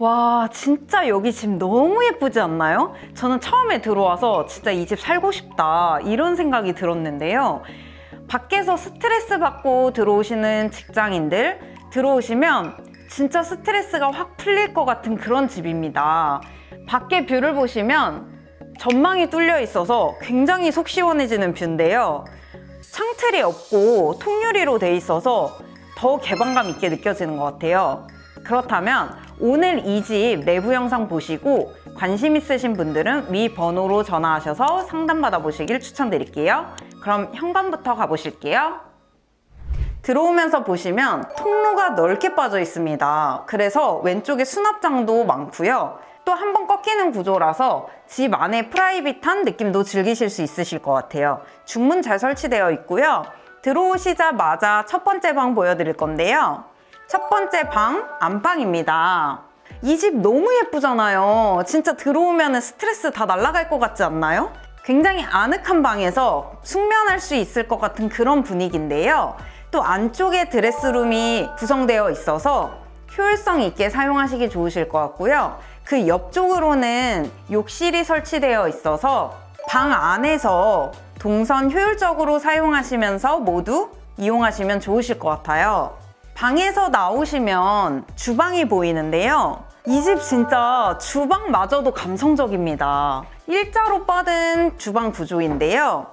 와, 진짜 여기 집 너무 예쁘지 않나요? 저는 처음에 들어와서 진짜 이 집 살고 싶다 이런 생각이 들었는데요. 밖에서 스트레스 받고 들어오시는 직장인들 들어오시면 진짜 스트레스가 확 풀릴 것 같은 그런 집입니다. 밖에 뷰를 보시면 전망이 뚫려 있어서 굉장히 속 시원해지는 뷰인데요. 창틀이 없고 통유리로 돼 있어서 더 개방감 있게 느껴지는 것 같아요. 그렇다면 오늘 이 집 내부 영상 보시고 관심 있으신 분들은 위 번호로 전화하셔서 상담받아 보시길 추천드릴게요. 그럼 현관부터 가보실게요. 들어오면서 보시면 통로가 넓게 빠져 있습니다. 그래서 왼쪽에 수납장도 많고요. 또 한 번 꺾이는 구조라서 집 안에 프라이빗한 느낌도 즐기실 수 있으실 것 같아요. 중문 잘 설치되어 있고요. 들어오시자마자 첫 번째 방 보여드릴 건데요. 첫 번째 방, 안방입니다. 이 집 너무 예쁘잖아요. 진짜 들어오면 스트레스 다 날아갈 것 같지 않나요? 굉장히 아늑한 방에서 숙면할 수 있을 것 같은 그런 분위기인데요. 또 안쪽에 드레스룸이 구성되어 있어서 효율성 있게 사용하시기 좋으실 것 같고요. 그 옆쪽으로는 욕실이 설치되어 있어서 방 안에서 동선 효율적으로 사용하시면서 모두 이용하시면 좋으실 것 같아요. 방에서 나오시면 주방이 보이는데요. 이 집 진짜 주방마저도 감성적입니다. 일자로 뻗은 주방 구조인데요.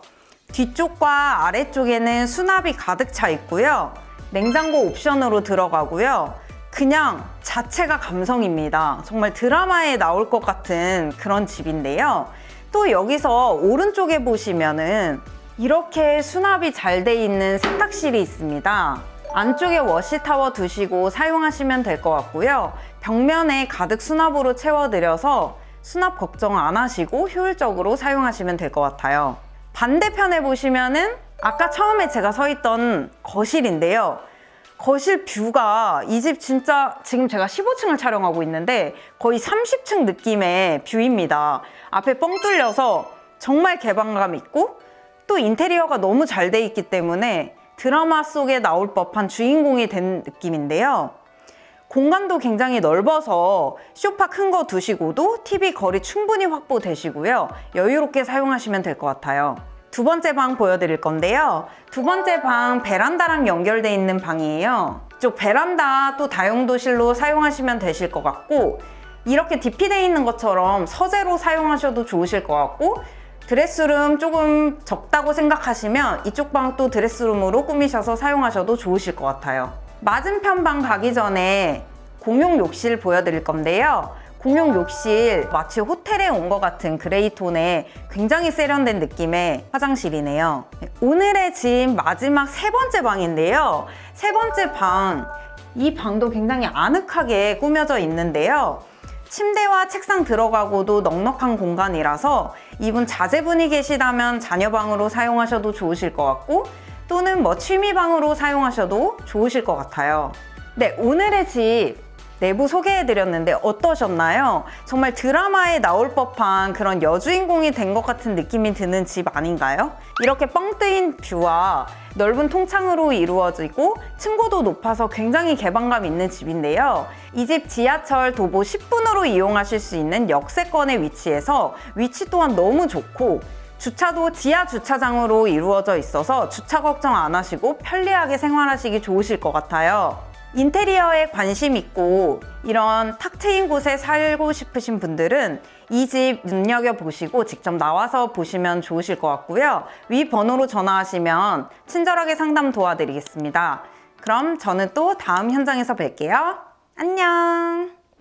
뒤쪽과 아래쪽에는 수납이 가득 차 있고요. 냉장고 옵션으로 들어가고요. 그냥 자체가 감성입니다. 정말 드라마에 나올 것 같은 그런 집인데요. 또 여기서 오른쪽에 보시면은 이렇게 수납이 잘 돼 있는 세탁실이 있습니다. 안쪽에 워시타워 두시고 사용하시면 될 것 같고요. 벽면에 가득 수납으로 채워드려서 수납 걱정 안 하시고 효율적으로 사용하시면 될 것 같아요. 반대편에 보시면은 아까 처음에 제가 서 있던 거실인데요. 거실 뷰가 이 집 진짜 지금 제가 15층을 촬영하고 있는데 거의 30층 느낌의 뷰입니다. 앞에 뻥 뚫려서 정말 개방감 있고 또 인테리어가 너무 잘 돼 있기 때문에 드라마 속에 나올 법한 주인공이 된 느낌인데요. 공간도 굉장히 넓어서 소파 큰 거 두시고도 TV 거리 충분히 확보되시고요. 여유롭게 사용하시면 될 것 같아요. 두 번째 방 보여드릴 건데요. 두 번째 방 베란다랑 연결돼 있는 방이에요. 이쪽 베란다 또 다용도실로 사용하시면 되실 것 같고 이렇게 디피되어 있는 것처럼 서재로 사용하셔도 좋으실 것 같고 드레스룸 조금 적다고 생각하시면 이쪽 방 또 드레스룸으로 꾸미셔서 사용하셔도 좋으실 것 같아요. 맞은편 방 가기 전에 공용 욕실 보여드릴 건데요. 공용 욕실 마치 호텔에 온 것 같은 그레이 톤의 굉장히 세련된 느낌의 화장실이네요. 오늘의 집 마지막 세 번째 방인데요. 세 번째 방, 이 방도 굉장히 아늑하게 꾸며져 있는데요. 침대와 책상 들어가고도 넉넉한 공간이라서 이분 자제분이 계시다면 자녀방으로 사용하셔도 좋으실 것 같고 또는 뭐 취미방으로 사용하셔도 좋으실 것 같아요. 네, 오늘의 집 내부 소개해드렸는데 어떠셨나요? 정말 드라마에 나올 법한 그런 여주인공이 된 것 같은 느낌이 드는 집 아닌가요? 이렇게 뻥 뜨인 뷰와 넓은 통창으로 이루어지고 층고도 높아서 굉장히 개방감 있는 집인데요. 이 집 지하철 도보 10분으로 이용하실 수 있는 역세권에 위치해서 위치 또한 너무 좋고 주차도 지하 주차장으로 이루어져 있어서 주차 걱정 안 하시고 편리하게 생활하시기 좋으실 것 같아요. 인테리어에 관심 있고 이런 탁 트인 곳에 살고 싶으신 분들은 이 집 눈여겨보시고 직접 나와서 보시면 좋으실 것 같고요. 위 번호로 전화하시면 친절하게 상담 도와드리겠습니다. 그럼 저는 또 다음 현장에서 뵐게요. 안녕!